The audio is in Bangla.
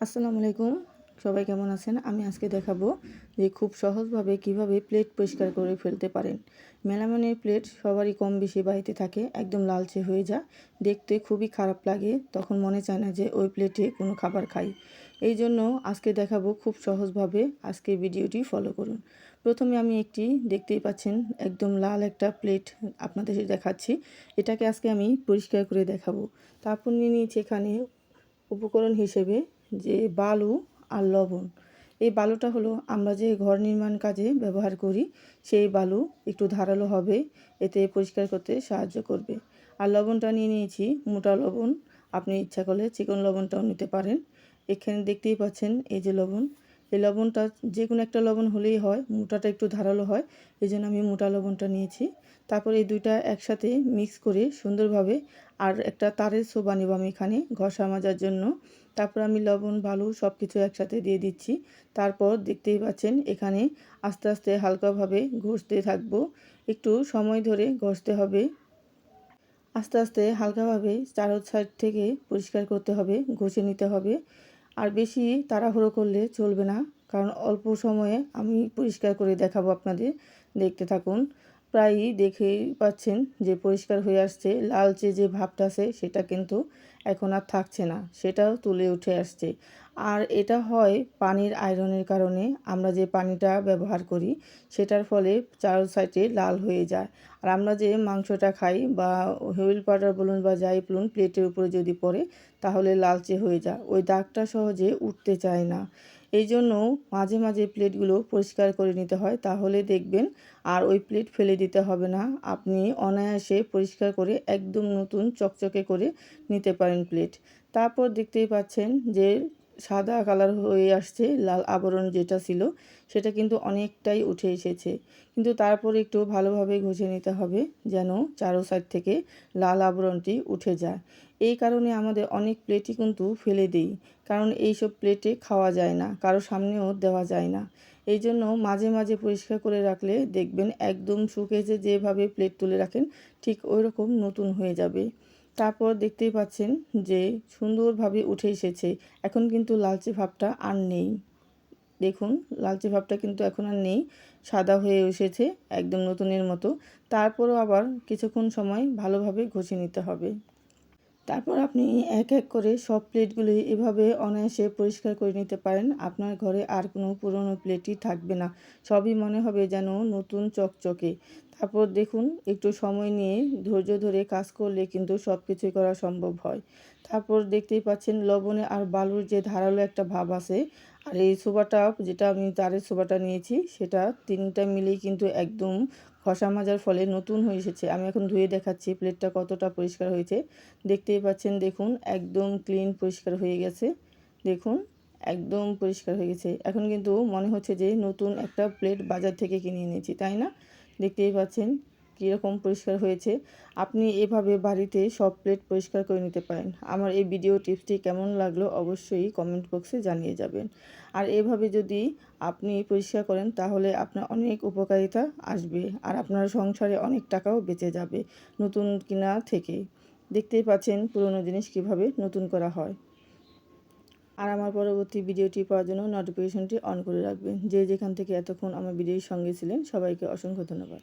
আসসালামু আলাইকুম। সবাই কেমন আছেন? আমি আজকে দেখাবো যে খুব সহজভাবে কীভাবে প্লেট পরিষ্কার করে ফেলতে পারেন। মেলামানের প্লেট সবারই কম বেশি বাড়িতে থাকে, একদম লালচে হয়ে যা দেখতে খুবই খারাপ লাগে, তখন মনে চায় না যে ওই প্লেটে কোনো খাবার খাই। এই জন্য আজকে দেখাবো খুব সহজভাবে আজকে ভিডিওটি ফলো করুন। প্রথমে আমি একটি, দেখতেই পাচ্ছেন, একদম লাল একটা প্লেট আপনাদের দেখাচ্ছি। এটাকে আজকে আমি পরিষ্কার করে দেখাবো। তারপর নিয়ে নিয়েছি এখানে উপকরণ হিসেবে যে বালু আর লবণ। এই বালুটা হলো আমরা যে ঘর নির্মাণ কাজে ব্যবহার করি, সেই বালু একটু ধারালো হবে, এতে পরিষ্কার করতে সাহায্য করবে। আর লবণটা নিয়ে নিয়েছি, মোটা লবণ। আপনি ইচ্ছা করলে চিকন লবণটাও নিতে পারেন। এখানে দেখতেই পাচ্ছেন এই যে লবণ। এই লবণটা যে কোনো একটা লবণ হলেই হয়, মোটাটা একটু ধারালো হয়, এই জন্য আমি মোটা লবণটা নিয়েছি। তারপর এই দুইটা একসাথে মিক্স করে সুন্দরভাবে আর একটা তারের সোবা নেব আমি এখানে ঘষা মাজার জন্য। তারপর আমি লবণ, বালু সব কিছু একসাথে দিয়ে দিচ্ছি। তারপর দেখতেই পাচ্ছেন এখানে আস্তে আস্তে হালকাভাবে ঘষতে থাকব। একটু সময় ধরে ঘষতে হবে। আস্তে আস্তে হালকাভাবে চারো সাইড থেকে পরিষ্কার করতে হবে, ঘষে নিতে হবে। আর বেশি তাড়াহুড়ো করলে চলবে না। কারণ অল্প সময়ে আমি পরিষ্কার করে দেখাবো আপনাদের। দেখতে থাকুন। প্রায়ই দেখেই পাচ্ছেন যে পরিষ্কার হয়ে আসছে। লালচে যে ভাবটা আছে, সেটা কিন্তু এখন আর থাকছে না, সেটাও তুলে উঠে আসছে। আর এটা হয় পানির আয়রনের কারণে। আমরা যে পানিটা ব্যবহার করি, সেটার ফলে চার সাইডে লাল হয়ে যায়। আর আমরা যে মাংসটা খাই বা হুইল পাউডার বলুন বা যাই বলুন, প্লেটের উপরে যদি পড়ে, তাহলে লালচে হয়ে যায়। ওই দাগটা সহজে উঠতে চায় না। এই জন্য মাঝে মাঝে প্লেটগুলো পরিষ্কার করে নিতে হয়, তাহলে দেখবেন আর ওই প্লেট ফেলে দিতে হবে না। আপনি অনায়াসে পরিষ্কার করে একদম নতুন চকচকে করে নিতে পারেন প্লেট। তারপর দেখতেই পাচ্ছেন যে সাদা কালার হয়ে আসছে, লাল আবরণ যেটা ছিল, সেটা কিন্তু অনেকটাই উঠে এসেছে। কিন্তু তারপর একটু ভালোভাবে ঘষে নিতে হবে যেন চারো সাইড থেকে লাল আবরণটি উঠে যায়। এই কারণে আমাদের অনেক প্লেটই কিন্তু ফেলে দিই, কারণ এইসব প্লেটে খাওয়া যায় না, কারও সামনেও দেওয়া যায় না। এই জন্য মাঝে মাঝে পরিষ্কার করে রাখলে দেখবেন একদম শুকেছে যেভাবে প্লেট তুলে রাখেন, ঠিক ওই রকম নতুন হয়ে যাবে। তারপর দেখতেই পাচ্ছেন যে সুন্দরভাবে উঠে এসেছে। এখন কিন্তু লালচে ভাবটা আর নেই। দেখুন, লালচে ভাবটা কিন্তু এখন আর নেই। সাদা হয়ে এসেছে একদম নতুনের মতো। তারপরও আবার কিছুক্ষণ সময় ভালোভাবে ঘষে নিতে হবে। তারপর আপনি এক এক করে সব প্লেটগুলি এভাবে অনায়াসে পরিষ্কার করে নিতে পারেন। আপনার ঘরে আর কোনো পুরনো প্লেটই থাকবে না। সবই মনে হবে যেন নতুন চকচকে। তারপর দেখুন, একটু সময় নিয়ে ধৈর্য ধরে কাজ করলে কিন্তু সব কিছুই করা সম্ভব হয়। তারপর দেখতেই পাচ্ছেন, লবণে আর বালুর যে ধারালো একটা ভাব আছে, আর এই সোবাটা, যেটা আমি তারের সোবাটা নিয়েছি, সেটা তিনটা মিলেই কিন্তু একদম খসা মাজার ফলে নতুন হয়ে এসেছে। আমি এখন ধুয়ে দেখাচ্ছি, প্লেটটা কতটা পরিষ্কার হয়েছে। দেখতেই পাচ্ছেন, দেখুন, একদম ক্লিন পরিষ্কার হয়ে গেছে। দেখুন, একদম পরিষ্কার হয়ে গেছে। এখন কিন্তু মনে হচ্ছে যে নতুন একটা প্লেট বাজার থেকে কিনে এনেছি, তাই না? দেখতেই পাচ্ছেন কীরকম পরিষ্কার হয়েছে, আপনি এভাবে বাড়িতে সব প্লেট পরিষ্কার করে নিতে পারেন। আমার এই ভিডিও টিপসটি কেমন লাগল অবশ্যই কমেন্ট বক্সে জানিয়ে যাবেন। আর এভাবে যদি আপনি পরিষ্কার করেন, তাহলে আপনার অনেক উপকারিতা আসবে আর আপনার সংসারে অনেক টাকাও বেঁচে যাবে নতুন কিনা থেকে। দেখতেই পাচ্ছেন পুরনো জিনিস কীভাবে নতুন করা হয়। আর আমার পরবর্তী ভিডিওটি পাওয়ার জন্য নোটিফিকেশনটি অন করে রাখবেন। যে যেখান থেকে এতক্ষণ আমার ভিডিওর সঙ্গে ছিলেন, সবাইকে অসংখ্য ধন্যবাদ।